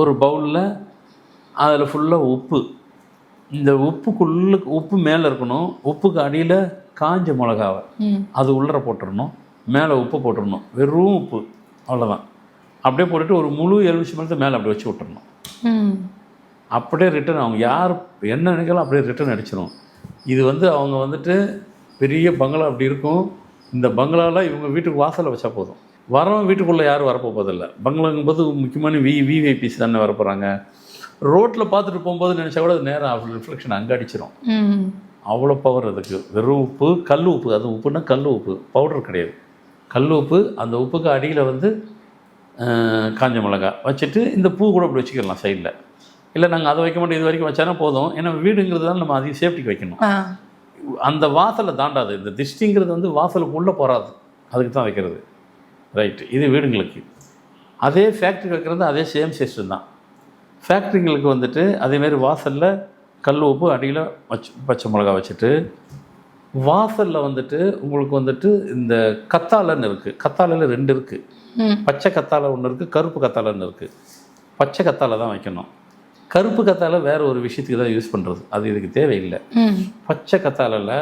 ஒரு பவுலில் அதில் ஃபுல்லாக உப்பு. இந்த உப்புக்குள்ள உப்பு மேலே இருக்கணும். உப்புக்கு அடியில் காஞ்ச மிளகாவை. அது உள்ளர போட்டுடணும் மேலே உப்பு போட்டுடணும் வெறும் உப்பு. அவ்வளோதான் அப்படியே போட்டுட்டு ஒரு முழு எலுமிச்சை மரத்தை மேலே அப்படி வச்சு விட்டுறணும். அப்படியே ரிட்டர்ன் அவங்க யார் என்ன நினைக்கலாம் அப்படியே ரிட்டர்ன் அடிச்சிடும் இது வந்து அவங்க வந்துட்டு பெரிய பங்களா அப்படி இருக்கும். இந்த பங்களாவில் இவங்க வீட்டுக்கு வாசலில் வச்சா போதும். வரவன் வீட்டுக்குள்ளே யாரும் வரப்போ போதில்லை பங்களாங்கும் போது முக்கியமான வி விவிஐபிஸ் தானே வரப்போகிறாங்க ரோட்டில் பார்த்துட்டு போகும்போது நினச்சா கூட அது நேரம் ரிஃப்ளெக்ஷன் அங்கே அடிச்சிடும் அவ்வளோ பவர் அதுக்கு. வெறும் உப்பு கல் உப்பு. அது உப்புன்னா கல் உப்பு. பவுடர் கிடையாது. கல் உப்பு அந்த உப்புக்கு அடியில் வந்து காஞ்ச மிளகா. வச்சுட்டு இந்த பூ கூட அப்படி வச்சுக்கலாம் சைடில் இல்லை நாங்கள் அதை வைக்க மாட்டோம் இது வரைக்கும் வச்சானா போதும். ஏன்னா வீடுங்கிறது தான் நம்ம அதிக சேஃப்டிக்கு வைக்கணும். அந்த வாசலை தாண்டாது. இந்த திஷ்டிங்கிறது வந்து வாசலுக்கு உள்ளே போகாது அதுக்கு தான் வைக்கிறது. ரைட்டு இது வீடுங்களுக்கு. அதே ஃபேக்ட்ரி வைக்கிறது அதே சேம் சிஸ்டம் தான். ஃபேக்ட்ரிங்களுக்கு வந்துட்டு அதேமாரி வாசலில் கல் உப்பு அடியில் வச்சு பச்சை மிளகா வச்சுட்டு வாசலில் வந்துட்டு உங்களுக்கு வந்துட்டு இந்த கத்தாழைன்னு இருக்குது கத்தாழையில் ரெண்டு இருக்குது பச்சை கத்தாழை ஒன்று இருக்குது கருப்பு கத்தாழைன்னு இருக்குது பச்சை கத்தாழை தான் வைக்கணும். கருப்பு கத்தாழை வேறு ஒரு விஷயத்துக்கு தான் யூஸ் பண்ணுறது அது இதுக்கு தேவையில்லை. பச்சை கத்தாழையில்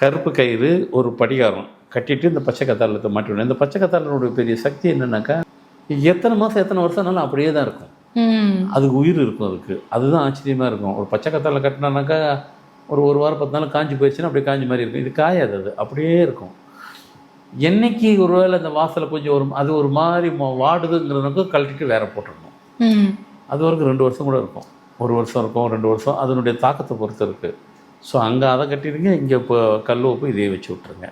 கருப்பு கயிறு ஒரு படிகாரம். கட்டிட்டு இந்த பச்சை கத்தாழத்தை மாட்டி விடணும் இந்த பச்சை கத்தாழனுடைய பெரிய சக்தி என்னன்னாக்கா எத்தனை மாதம் எத்தனை வருஷம்னாலும் அப்படியே தான் இருக்கும். அதுக்கு உயிர் இருக்கும் அதுக்கு. அதுதான் ஆச்சரியமாக இருக்கும். ஒரு பச்சை கத்தாழை கட்டினானாக்கா ஒரு ஒரு வாரம் பத்து நாள் காஞ்சி போயிடுச்சுன்னா அப்படியே காஞ்சி மாதிரி இருக்கும். இது காயாது அது. அப்படியே இருக்கும். என்னைக்கு ஒருவேளை இந்த வாசலை கொஞ்சம் ஒரு அது ஒரு மாதிரி வாடுதுங்கிறதுக்கு கழட்டிட்டு வேற போட்டுடணும். அது வரைக்கும் ரெண்டு வருஷம் கூட இருக்கும். ஒரு வருஷம் இருக்கும் ரெண்டு வருஷம். அதனுடைய தாக்கத்தை பொறுத்து இருக்குது ஸோ அங்கே அதை கட்டிடுங்க இங்கே இப்போ கல் உப்பு இதையே வச்சு விட்ருங்க